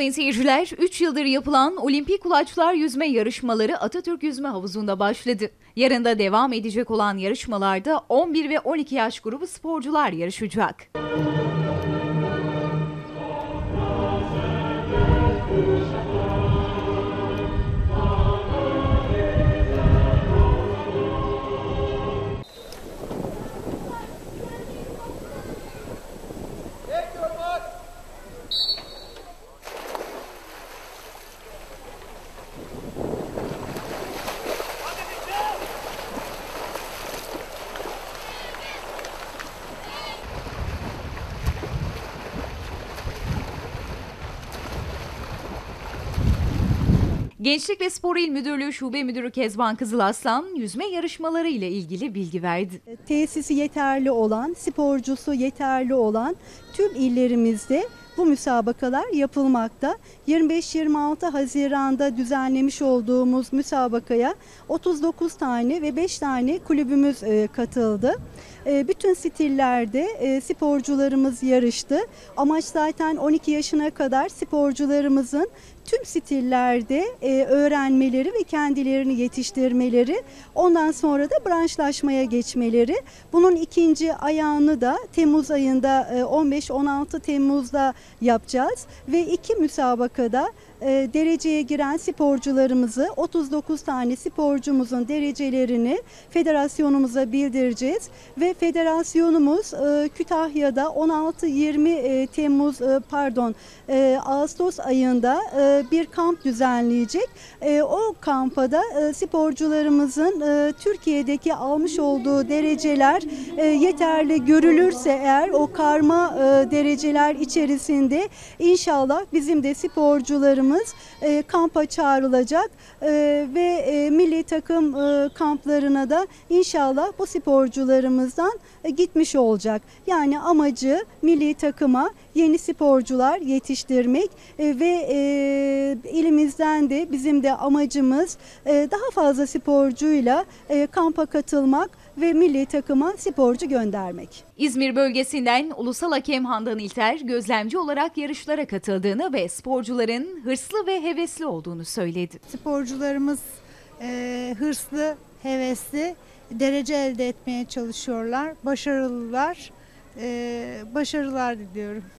Sayın seyirciler, 3 yıldır yapılan Olimpik Kulaçlar Yüzme Yarışmaları Atatürk Yüzme Havuzu'nda başladı. Yarın da devam edecek olan yarışmalarda 11 ve 12 yaş grubu sporcular yarışacak. Gençlik ve Spor İl Müdürlüğü Şube Müdürü Kezban Kızılaslan yüzme yarışmaları ile ilgili bilgi verdi. tesisi yeterli olan, sporcusu yeterli olan tüm illerimizde bu müsabakalar yapılmakta. 25-26 Haziran'da düzenlemiş olduğumuz müsabakaya 39 tane ve 5 tane kulübümüz e, katıldı. E, Bütün stillerde e, sporcularımız yarıştı. Amaç zaten 12 yaşına kadar sporcularımızın tüm stillerde öğrenmeleri ve kendilerini yetiştirmeleri, ondan sonra da branşlaşmaya geçmeleri. Bunun ikinci ayağını da Temmuz ayında e, 15-16 Temmuz'da yapacağız. Ve iki müsabakada e, dereceye giren sporcularımızı 39 tane sporcumuzun derecelerini federasyonumuza bildireceğiz ve federasyonumuz e, Kütahya'da 16-20 e, Temmuz e, pardon e, Ağustos ayında e, bir kamp düzenleyecek. E, o kampa da e, sporcularımızın e, Türkiye'deki almış olduğu dereceler e, yeterli görülürse eğer o karma e, dereceler içerisinde inşallah bizim de sporcularımız e, kampa çağrılacak e, ve e, milli takım e, kamplarına da inşallah bu sporcularımızdan e, gitmiş olacak. Yani amacı milli takıma yeni sporcular yetiştirmek e, ve e, ilimizden de bizim de amacımız e, daha fazla sporcuyla e, kampa katılmak ve milli takıma sporcu göndermek. İzmir bölgesinden Ulusal Hakem Handan İlter gözlemci olarak yarışlara katıldığını ve sporcuların hırslı ve hevesli olduğunu söyledi. sporcularımız e, hırslı, hevesli, derece elde etmeye çalışıyorlar. Başarılılar. E, başarılar diliyorum.